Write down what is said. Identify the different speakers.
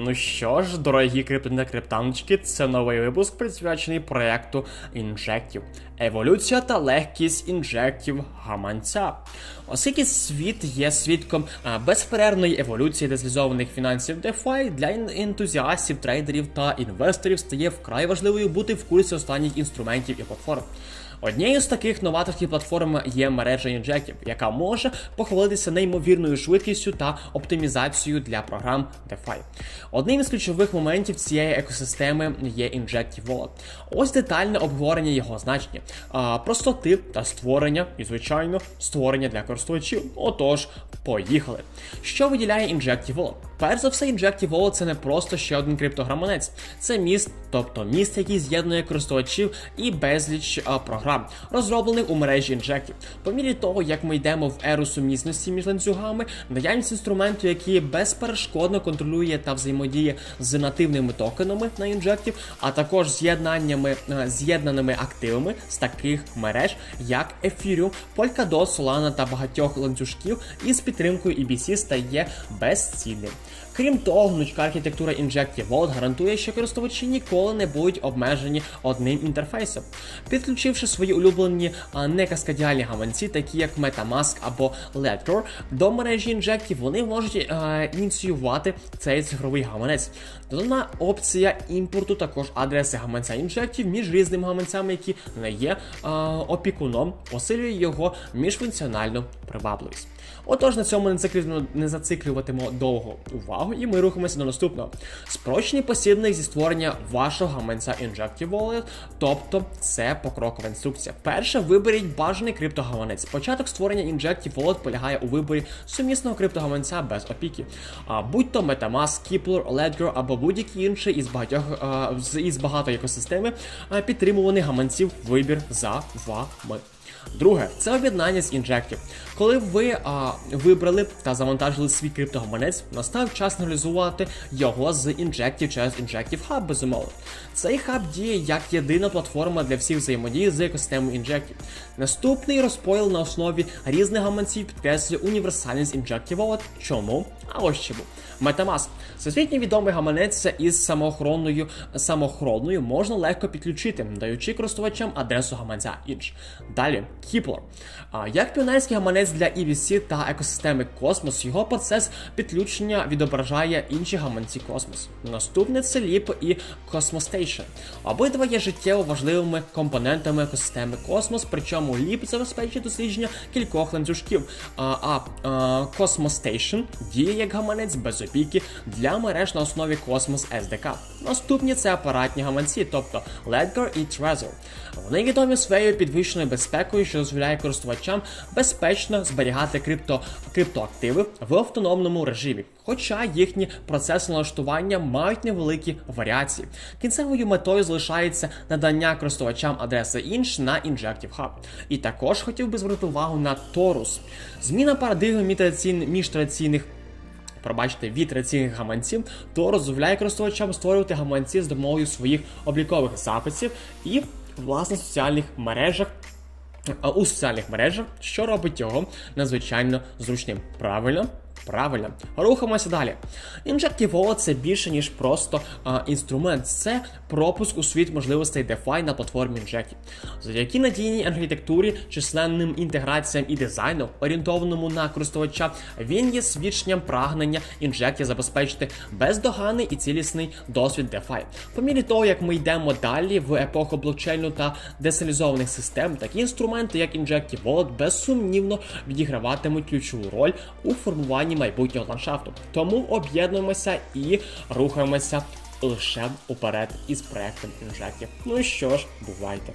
Speaker 1: Ну що ж, дорогі криптони криптаночки, це новий випуск присвячений проекту інжектів. Еволюція та легкість інжектів гаманця. Оскільки світ є свідком безперервної еволюції децентралізованих фінансів DeFi, для ентузіастів, трейдерів та інвесторів стає вкрай важливою бути в курсі останніх інструментів і платформ. Однією з таких новаторських платформ є мережа інжектів, яка може похвалитися неймовірною швидкістю та оптимізацією для програм DeFi. Одним із ключових моментів цієї екосистеми є Injective Wallet. Ось детальне обговорення його значення, простоти та створення, і звичайно, створення для користувачів. Отож, поїхали. Що виділяє Injective Wallet? Перш за все, Injective Wallet це не просто ще один криптограманець, це міст, тобто міст, який з'єднує користувачів і безліч а, програм, розроблених у мережі Injective. По мірі того, як ми йдемо в еру сумісності між ланцюгами, наявність інструменту, який безперешкодно контролює та взаємодіє з нативними токенами на Injective, а також з'єднаннями е, з'єднаними активами з таких мереж, як Ethereum, Polkadot, Solana та багатьох ланцюжків із підтримкою EBC стає безцінним. Крім того, гнучка архітектура Injective Wallet гарантує, що користувачі ніколи не будуть обмежені одним інтерфейсом. Підключивши свої улюблені некаскадіальні гаманці, такі як MetaMask або Ledger, до мережі Injective, вони можуть е, ініціювати цей цифровий гаманець. Додана опція імпорту також адреси гаманця Injective між різними гаманцями, які не є е, опікуном, посилює його міжфункціональну привабливість. Отож, на цьому не зациклюватимо довго увагу, і ми рухаємося до наступного. Спрощений посібник зі створення вашого гаманця Injective Wallet, тобто це покрокова інструкція. Перше, виберіть бажаний криптогаманець. Початок створення інжектів Wallet полягає у виборі сумісного криптогаманця без опіки. А, будь то Metamask, Kepler, Ledger або будь-який інший із багатьох а, з- із багато екосистеми а, підтримуваних гаманців вибір за вами. Друге, це об'єднання з Injective. Коли ви а, вибрали та завантажили свій криптогаманець, настав час аналізувати його з Injective через Injective Hub, безумовно. Цей хаб діє як єдина платформа для всіх взаємодії з екосистемою Injective. Наступний розподіл на основі різних гаманців підкреслює універсальність Wallet. Чому? Ось чому. Metamask. Всесвітньо відомий гаманець із самоохоронною самоохороною можна легко підключити, даючи користувачам адресу гаманця інш. Далі Keepler. А, Як піонерський гаманець для EVC та екосистеми Космос, його процес підключення відображає інші гаманці Космос. Наступне це Leap і Station. Обидва є життєво важливими компонентами екосистеми Космос, причому Leap забезпечує дослідження кількох ланцюжків, а, а Cosmos Station діє як гаманець без опіки для мереж на основі Cosmos SDK. Наступні це апаратні гаманці, тобто Ledger і Trezor. Вони відомі своєю підвищеною безпекою, що дозволяє користувачам безпечно зберігати крипто, криптоактиви в автономному режимі. Хоча їхні процеси налаштування мають невеликі варіації. Кінцевою метою залишається надання користувачам адреси інш на Injective Hub. І також хотів би звернути увагу на Torus. Зміна парадигми між традиційних Пробачте, від традиційних гаманців, то дозволяє користувачам створювати гаманці з допомогою своїх облікових записів і власне соціальних мережах. У соціальних мережах, що робить його надзвичайно зручним. Правильно? Правильно, рухаємося далі. Injective це більше, ніж просто а, інструмент, це пропуск у світ можливостей DeFi на платформі Injective. Завдяки надійній архітектурі, численним інтеграціям і дизайну, орієнтованому на користувача, він є свідченням прагнення Injective забезпечити бездоганний і цілісний досвід DeFi. По мірі того, як ми йдемо далі в епоху блокчейну та децентралізованих систем, такі інструменти, як Injective Wallet, безсумнівно відіграватимуть ключову роль у формуванні майбутнього ландшафту. Тому об'єднуємося і рухаємося лише уперед із проектом інжектів. Ну і що ж, бувайте.